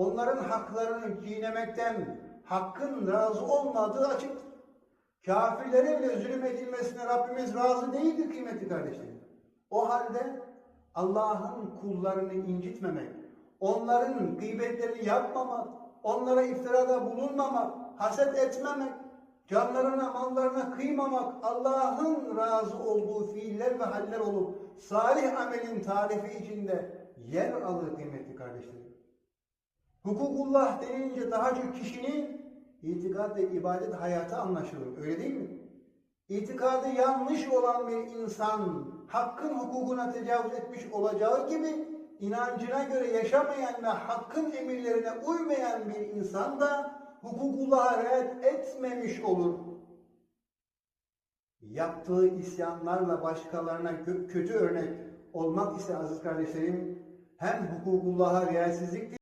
onların haklarını çiğnemekten hakkın razı olmadığı açıktır. Kafirlere bile zulüm edilmesine Rabbimiz razı değildir kıymetli kardeşlerim. O halde Allah'ın kullarını incitmemek, onların gıybetlerini yapmamak, onlara iftirada bulunmamak, haset etmemek, canlarına, mallarına kıymamak, Allah'ın razı olduğu fiiller ve haller olup salih amelin tarifi içinde yer alır kıymetli kardeşlerim. Hukukullah denince daha çok kişinin itikat ve ibadet hayatı anlaşılır. Öyle değil mi? İtikadı yanlış olan bir insan hakkın hukukuna tecavüz etmiş olacağı gibi inancına göre yaşamayan ve hakkın emirlerine uymayan bir insan da hukukullah'a riayet etmemiş olur. Yaptığı isyanlarla başkalarına kö- kötü örnek olmak ise aziz kardeşlerim hem hukukullah'a riayetsizliktir